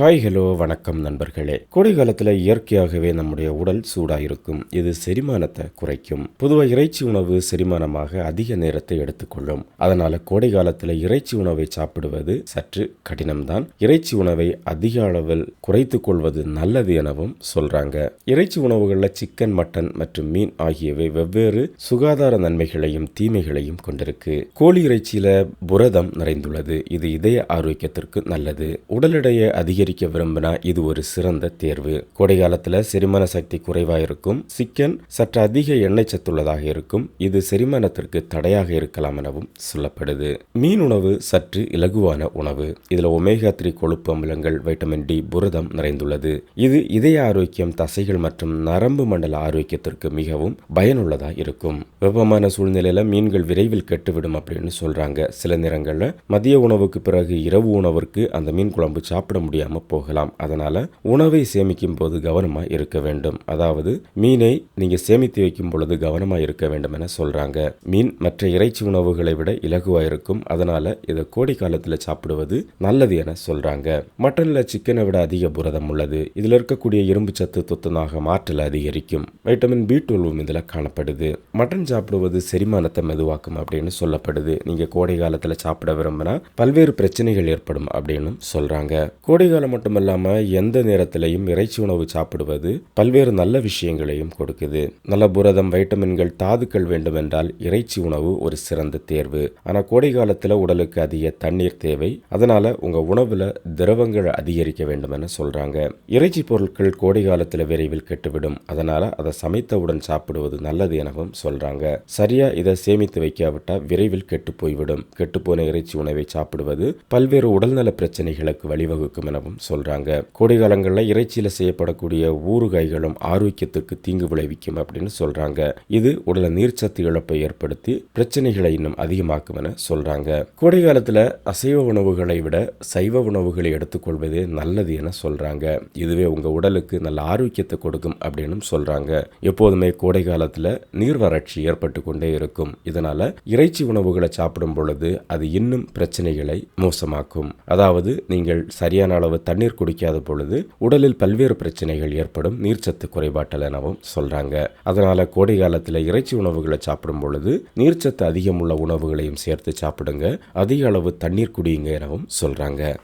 Hi hello வணக்கம் நண்பர்களே. கோடை காலத்தில் இயற்கையாகவே நம்முடைய உடல் சூடாக இருக்கும் இது செரிமானத்தை குறைக்கும். பொதுவாக இறைச்சி உணவு செரிமானமாக அதிக நேரத்தை எடுத்துக்கொள்ளும். அதனால கோடை காலத்தில் இறைச்சி உணவை சாப்பிடுவது சற்று கடினம்தான். இறைச்சி உணவை அதிக அளவில் குறைத்து கொள்வது நல்லது எனவும் சொல்றாங்க. இறைச்சி உணவுகளில் சிக்கன் மட்டன் மற்றும் மீன் ஆகியவை வெவ்வேறு சுகாதார நன்மைகளையும் தீமைகளையும் கொண்டிருக்கு. கோழி இறைச்சியில புரதம் நிறைந்துள்ளது. இது இதய ஆரோக்கியத்திற்கு நல்லது. உடல் எடையை அதிகரிக்க விரும்பினா இது ஒரு சிறந்த தேர்வு. கோடை காலத்துல செரிமான சக்தி குறைவாக இருக்கும் சிக்கன் சற்று அதிக எண்ணெய் சத்துள்ளதாக இருக்கும். இது செரிமானத்திற்கு தடையாக இருக்கலாம் எனவும் சொல்லப்படுது. மீன் உணவு சற்று இலகுவான உணவு. இதுல ஒமேகா த்ரீ கொழுப்பு அமிலங்கள் வைட்டமின் டி புரதம் நிறைந்துள்ளது. இது இதய ஆரோக்கியம் தசைகள் மற்றும் நரம்பு மண்டல ஆரோக்கியத்திற்கு மிகவும் பயனுள்ளதாக இருக்கும். வெப்பமான சூழ்நிலையில மீன்கள் விரைவில் கெட்டுவிடும் அப்படின்னு சொல்றாங்க. சில நேரங்களில் மதிய உணவுக்கு பிறகு இரவு உணவிற்கு அந்த மீன் குழம்பு சாப்பிட இல்லாமல் போகலாம். அதனால் உணவை சேமிக்கும் போது கவனமாக இருக்க வேண்டும். அதாவது மீனை நீங்க சேமித்து வைக்கும் பொழுது கவனமா இருக்க வேண்டும் என சொல்றாங்க. மீன் மற்ற இறைச்சி உணவுகளை விட இலகுவாக இருக்கும். அதனால இதை கோடை காலத்தில் சாப்பிடுவது நல்லது என சொல்றாங்க. மட்டன்ல சிக்கனை விட அதிக புரதம் உள்ளது. இதில் இருக்கக்கூடிய இரும்பு சத்து துத்தனாக மாற்றல் அதிகரிக்கும். வைட்டமின் பி டுவெல்வும் இதில் காணப்படுது. மட்டன் சாப்பிடுவது செரிமானத்தை மெதுவாக்கும் அப்படின்னு சொல்லப்படுது. நீங்க கோடை காலத்தில் சாப்பிட விரும்பினா பல்வேறு பிரச்சனைகள் ஏற்படும் அப்படின்னு சொல்றாங்க. கோடை காலம் மட்டுமல்லாம எந்த நேரத்திலையும் இறைச்சி உணவு சாப்பிடுவது பல்வேறு நல்ல விஷயங்களையும் கொடுக்குது. நல்ல புரதம் வைட்டமின்கள் தாதுக்கள் வேண்டுமென்றால் இறைச்சி உணவு ஒரு சிறந்த தேர்வு. ஆனா கோடை காலத்துல உடலுக்கு அதிக தண்ணீர் தேவை. அதனால உங்க உணவுல திரவங்கள் அதிகரிக்க வேண்டும் என சொல்றாங்க. இறைச்சி பொருட்கள் கோடை காலத்தில் விரைவில் கெட்டுவிடும். அதனால அதை சமைத்தவுடன் சாப்பிடுவது நல்லது எனவும் சொல்றாங்க. சரியா இதை சேமித்து வைக்காவிட்டா விரைவில் கெட்டு போய்விடும். கெட்டுப்போன இறைச்சி உணவை சாப்பிடுவது பல்வேறு உடல்நல பிரச்சனைகளுக்கு வழிவகுக்கும் எனவும் சொல்றாங்க. சொல்கிறாங்க காலங்களில் இறைச்சியில் செய்யப்படக்கூடிய ஊறுகாய்களும் ஆரோக்கியத்துக்கு தீங்கு விளைவிக்கும் அப்படின்னு சொல்றாங்க. இது உடல நீர்ச்சத்து இழப்பை ஏற்படுத்தி பிரச்சனைகளை இன்னும் அதிகமாக்கும் என சொல்றாங்க. கோடைகாலத்தில் அசைவ உணவுகளை விட சைவ உணவுகளை எடுத்துக்கொள்வதே நல்லது என சொல்றாங்க. இதுவே உங்க உடலுக்கு நல்ல ஆரோக்கியத்தை கொடுக்கும் அப்படின்னு சொல்றாங்க. எப்போதுமே கோடைகாலத்தில் நீர் வறட்சி ஏற்பட்டு கொண்டே இருக்கும். இதனால இறைச்சி உணவுகளை சாப்பிடும் பொழுது அது இன்னும் பிரச்சனைகளை மோசமாக்கும். அதாவது நீங்கள் சரியான அளவு தண்ணீர் குடிக்காத பொழுது உடலில் பல்வேறு பிரச்சனைகள் ஏற்படும் நீர்ச்சத்து குறைபாட்டல் எனவும் சொல்றாங்க. அதனால கோடை காலத்தில் இறைச்சி உணவுகளை சாப்பிடும் பொழுது நீர்ச்சத்து அதிகமுள்ள உணவுகளையும் சேர்த்து சாப்பிடுங்க. அதிக அளவு தண்ணீர் குடியுங்க எனவும் சொல்றாங்க.